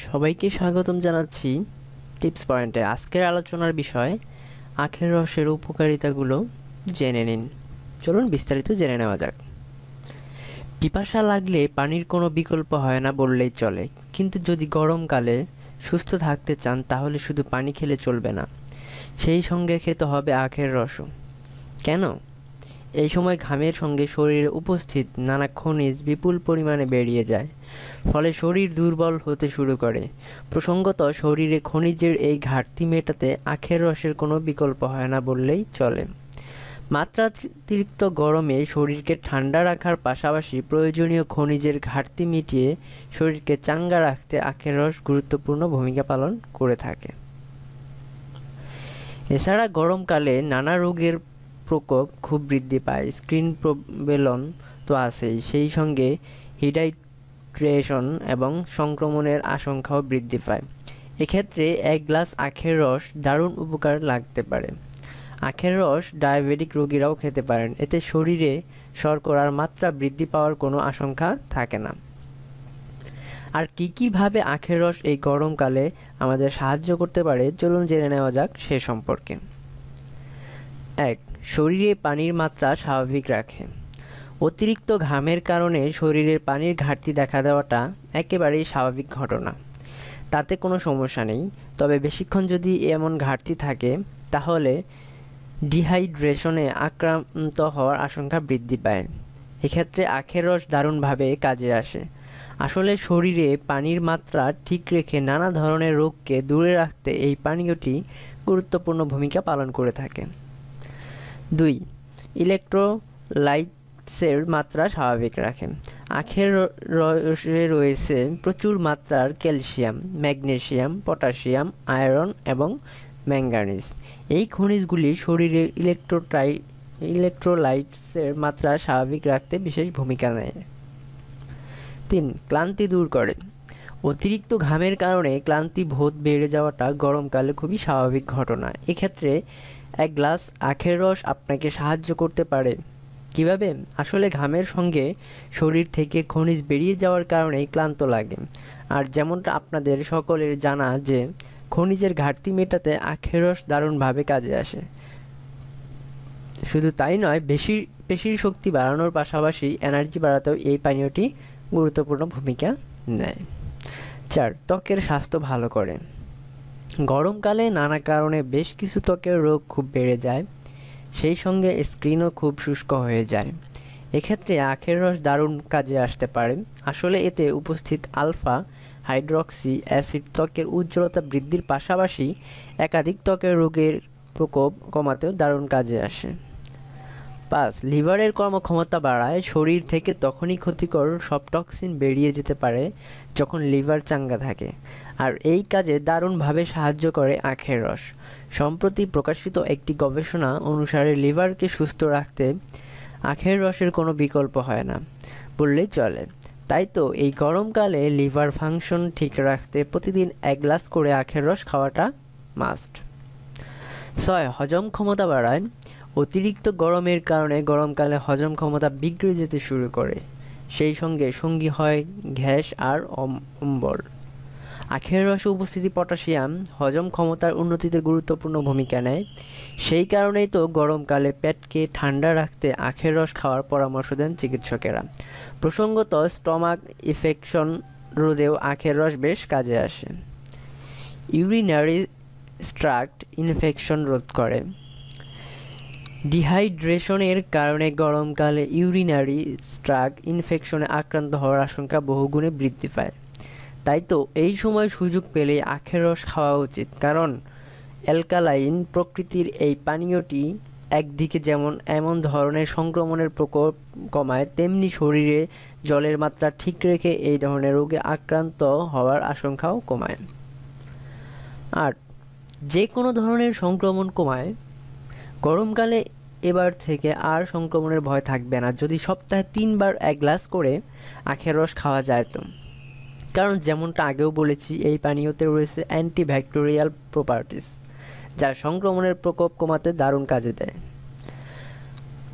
সবাইকে স্বাগতম জানাচ্ছি টিপস পয়েন্টে। আজকের আলোচনার বিষয়, আখের রসের উপকারিতাগুলো জেনে নিন। চলুন বিস্তারিত জেনে নেওয়া যাক। পিপাসা লাগলে পানির কোনো বিকল্প হয় না বললেই চলে। কিন্তু যদি গরমকালে সুস্থ থাকতে চান, তাহলে শুধু পানি খেলে চলবে না। সেই সঙ্গে খেতে হবে আখের রসও। কেন? এই সময় ঘামের সঙ্গে শরীরে উপস্থিত নানা খনিজ বিপুল পরিমাণে বেরিয়ে যায়, ফলে শরীর দুর্বল হতে শুরু করে। প্রসঙ্গত, শরীরে খনিজের এই ঘাটতি মেটাতে আখের রসের কোনো বিকল্প হয় না বললেই চলে। মাত্রাতিরিক্ত গরমে শরীরকে ঠান্ডা রাখার পাশাপাশি প্রয়োজনীয় খনিজের ঘাটতি মিটিয়ে শরীরকে চাঙ্গা রাখতে আখের রস গুরুত্বপূর্ণ ভূমিকা পালন করে থাকে। এছাড়া গরমকালে নানা রোগের প্রকোপ খুব বৃদ্ধি পায়। স্ক্রিন প্রবেলন তো আছেই। সেই সঙ্গে হিডাইট্রেশন এবং সংক্রমণের আশঙ্কাও বৃদ্ধি পায়। এক্ষেত্রে এক গ্লাস আখের রস দারুণ উপকার লাগতে পারে। আখের রস ডায়াবেটিক রোগীরাও খেতে পারেন। এতে শরীরে শর্করার মাত্রা বৃদ্ধি পাওয়ার কোনো আশঙ্কা থাকে না। আর কী কীভাবে আখের রস এই গরমকালে আমাদের সাহায্য করতে পারে? চলুন জেনে নেওয়া যাক সে সম্পর্কে। এক শরীরে পানির মাত্রা স্বাভাবিক রাখে। অতিরিক্ত ঘামের কারণে শরীরের পানির ঘাটতি দেখা দেওয়াটা একেবারেই স্বাভাবিক ঘটনা। তাতে কোনো সমস্যা নেই। তবে বেশিক্ষণ যদি এমন ঘাটতি থাকে, তাহলে ডিহাইড্রেশনে আক্রান্ত হওয়ার আশঙ্কা বৃদ্ধি পায়। এক্ষেত্রে আখের রস দারুণভাবে কাজে আসে। আসলে শরীরে পানির মাত্রা ঠিক রেখে নানা ধরনের রোগকে দূরে রাখতে এই পানীয়টি গুরুত্বপূর্ণ ভূমিকা পালন করে থাকে। দুই, ইলেকট্রোলাইটসের মাত্রা স্বাভাবিক রাখে আখের রসে রয়েছে প্রচুর মাত্রার ক্যালসিয়াম, ম্যাগনেসিয়াম পটাশিয়াম আয়রন এবং ম্যাঙ্গানিজ এই খনিজগুলি শরীরের ইলেকট্রোটাই, ইলেকট্রোলাইটসের মাত্রা স্বাভাবিক রাখতে বিশেষ ভূমিকা নেয়। তিন, ক্লান্তি দূর করে। অতিরিক্ত ঘামের কারণে ক্লান্তি বোধ বেড়ে যাওয়াটা গরমকালে খুবই স্বাভাবিক ঘটনা। এক্ষেত্রে এক গ্লাস আখের রস আপনাকে সাহায্য করতে পারে। কীভাবে? আসলে ঘামের সঙ্গে শরীর থেকে খনিজ বেরিয়ে যাওয়ার কারণেই ক্লান্ত লাগে। আর যেমনটা আপনাদের সকলের জানা যে, খনিজের ঘাটতি মেটাতে আখের রস দারুণভাবে কাজে আসে। শুধু তাই নয়, বেশি, পেশির শক্তি বাড়ানোর পাশাপাশি এনার্জি বাড়াতেও এই পানীয়টি গুরুত্বপূর্ণ ভূমিকা নেয়। চার, ত্বকের স্বাস্থ্য ভালো করে। গরমকালে নানা কারণে বেশ কিছু ত্বকের রোগ খুব বেড়ে যায়। সেই সঙ্গে স্ক্রিনও খুব শুষ্ক হয়ে যায়। এক্ষেত্রে আখের রস দারুণ কাজে আসতে পারে। আসলে এতে উপস্থিত আলফা, হাইড্রক্সি অ্যাসিড ত্বকের উজ্জ্বলতা বৃদ্ধির পাশাপাশি একাধিক ত্বকের রোগের প্রকোপ কমাতেও দারুণ কাজে আসে। পাঁচ লিভারের কর্মক্ষমতা বাড়ায়, শরীর থেকে তখনই ক্ষতিকর সব টক্সিন বেরিয়ে যেতে পারে যখন লিভার চাঙ্গা থাকে। আর এই কাজে দারুণভাবে সাহায্য করে আখের রস। সম্প্রতি প্রকাশিত একটি গবেষণা অনুসারে লিভারকে সুস্থ রাখতে আখের রসের কোনো বিকল্প হয় না বললেই চলে। তাই তো এই গরমকালে লিভার ফাংশন ঠিক রাখতে প্রতিদিন এক গ্লাস করে আখের রস খাওয়াটা মাস্ট ছয়, হজম ক্ষমতা বাড়ায়। অতিরিক্ত গরমের কারণে গরমকালে হজম ক্ষমতা বিগড়ে যেতে শুরু করে। সেই সঙ্গে সঙ্গী হয় গ্যাস আর অম্বল। আখের রসে উপস্থিতি পটাশিয়াম হজম ক্ষমতার উন্নতিতে গুরুত্বপূর্ণ ভূমিকা নেয়। সেই কারণেই তো গরমকালে পেটকে ঠান্ডা রাখতে আখের রস খাওয়ার পরামর্শ দেন চিকিৎসকেরা। প্রসঙ্গত, স্টমাক ইনফেকশন রোধেও আখের রস বেশ কাজে আসে। ইউরিনারি স্ট্রাক্ট ইনফেকশন রোধ করে। ডিহাইড্রেশনের কারণে গরমকালে ইউরিনারি স্ট্রাক ইনফেকশনে আক্রান্ত হওয়ার আশঙ্কা বহুগুণে বৃদ্ধি পায়। তাই তো এই সময় সুযোগ পেলে আখের রস খাওয়া উচিত, কারণ অ্যালকালাইন প্রকৃতির এই পানীয়টি একদিকে যেমন এমন ধরনের সংক্রমণের প্রকোপ কমায়, তেমনি শরীরে জলের মাত্রা ঠিক রেখে এই ধরনের রোগে আক্রান্ত হওয়ার আশঙ্কাও কমায়। আর যে কোনো ধরনের সংক্রমণ কমায় গরমকালে এবার থেকে আর সংক্রমণের ভয় থাকবে না। যদি সপ্তাহে তিনবার এক গ্লাস করে আখের রস খাওয়া যায় তো। কারণ যেমনটা আগেও বলেছি, এই পানীয়তে রয়েছে অ্যান্টিব্যাকটেরিয়াল প্রপার্টিস যা সংক্রমণের প্রকোপ কমাতে দারুণ কাজে দেয়।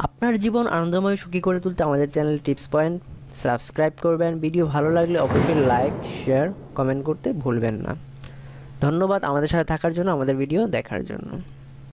আপনার জীবন আনন্দময় সুখী করে তুলতে আমাদের চ্যানেল টিপস পয়েন্ট সাবস্ক্রাইব করবেন। ভিডিও ভালো লাগলে অবশ্যই লাইক, শেয়ার, কমেন্ট করতে ভুলবেন না। ধন্যবাদ আমাদের সাথে থাকার জন্য, আমাদের ভিডিও দেখার জন্য।